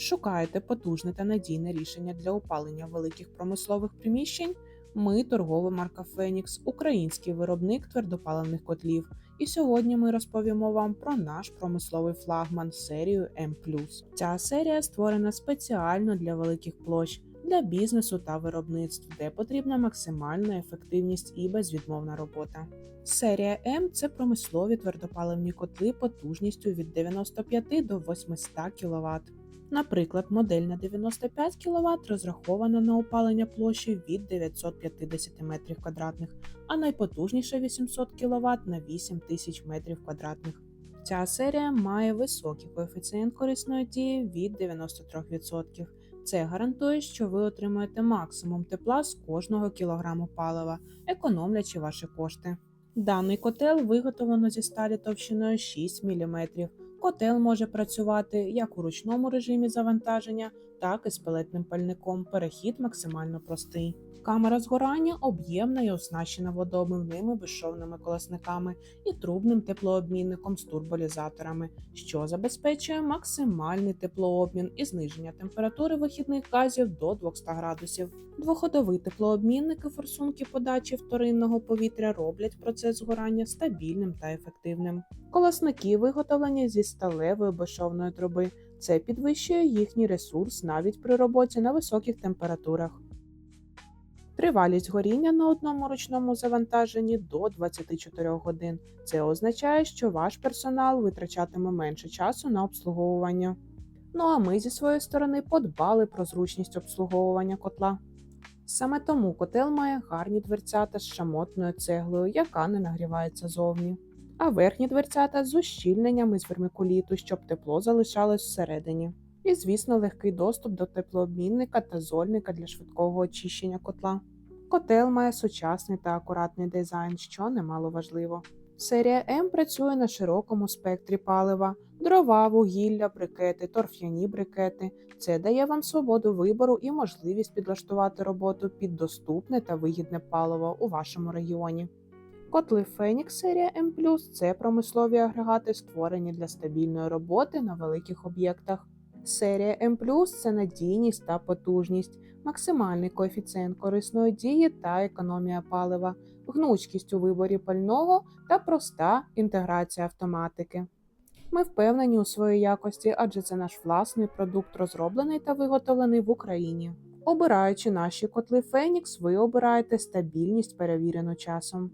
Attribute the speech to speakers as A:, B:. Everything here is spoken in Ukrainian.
A: Шукаєте потужне та надійне рішення для опалення великих промислових приміщень? Ми торгова марка Фенікс, український виробник твердопаливних котлів. І сьогодні ми розповімо вам про наш промисловий флагман серію М. Ця серія створена спеціально для великих площ, для бізнесу та виробництв, де потрібна максимальна ефективність і безвідмовна робота. Серія М це промислові твердопаливні котли потужністю від 95 до 800 кВт. Наприклад, модель на 95 кВт розрахована на опалення площі від 950 м2, а найпотужніша 800 кВт на 8000 м2. Ця серія має високий коефіцієнт корисної дії від 93%. Це гарантує, що ви отримаєте максимум тепла з кожного кілограму палива, економлячи ваші кошти. Даний котел виготовлено зі сталі товщиною 6 мм. Котел може працювати як у ручному режимі завантаження, так і з пелетним пальником. Перехід максимально простий. Камера згорання об'ємна і оснащена водообмивними безшовними колесниками і трубним теплообмінником з турболізаторами, що забезпечує максимальний теплообмін і зниження температури вихідних газів до 200 градусів. Двоходові теплообмінники форсунки подачі вторинного повітря роблять процес згорання стабільним та ефективним. Колосники виготовлені зі сталевої безшовної труби. Це підвищує їхній ресурс навіть при роботі на високих температурах. Тривалість горіння на одному ручному завантаженні до 24 годин. Це означає, що ваш персонал витрачатиме менше часу на обслуговування. Ну а ми зі своєї сторони подбали про зручність обслуговування котла. Саме тому котел має гарні дверцята з шамотною цеглою, яка не нагрівається зовні, а верхні дверцята з ущільненнями з вермикуліту, щоб тепло залишалось всередині. І, звісно, легкий доступ до теплообмінника та зольника для швидкого очищення котла. Котел має сучасний та акуратний дизайн, що немало важливо. Серія М працює на широкому спектрі палива: дрова, вугілля, брикети, торф'яні брикети. Це дає вам свободу вибору і можливість підлаштувати роботу під доступне та вигідне паливо у вашому регіоні. Котли Фенікс серія М це промислові агрегати, створені для стабільної роботи на великих об'єктах. Серія М це надійність та потужність, максимальний коефіцієнт корисної дії та економія палива, гнучкість у виборі пального та проста інтеграція автоматики. Ми впевнені у своїй якості, адже це наш власний продукт, розроблений та виготовлений в Україні. Обираючи наші котли Фенікс, ви обираєте стабільність, перевірену часом.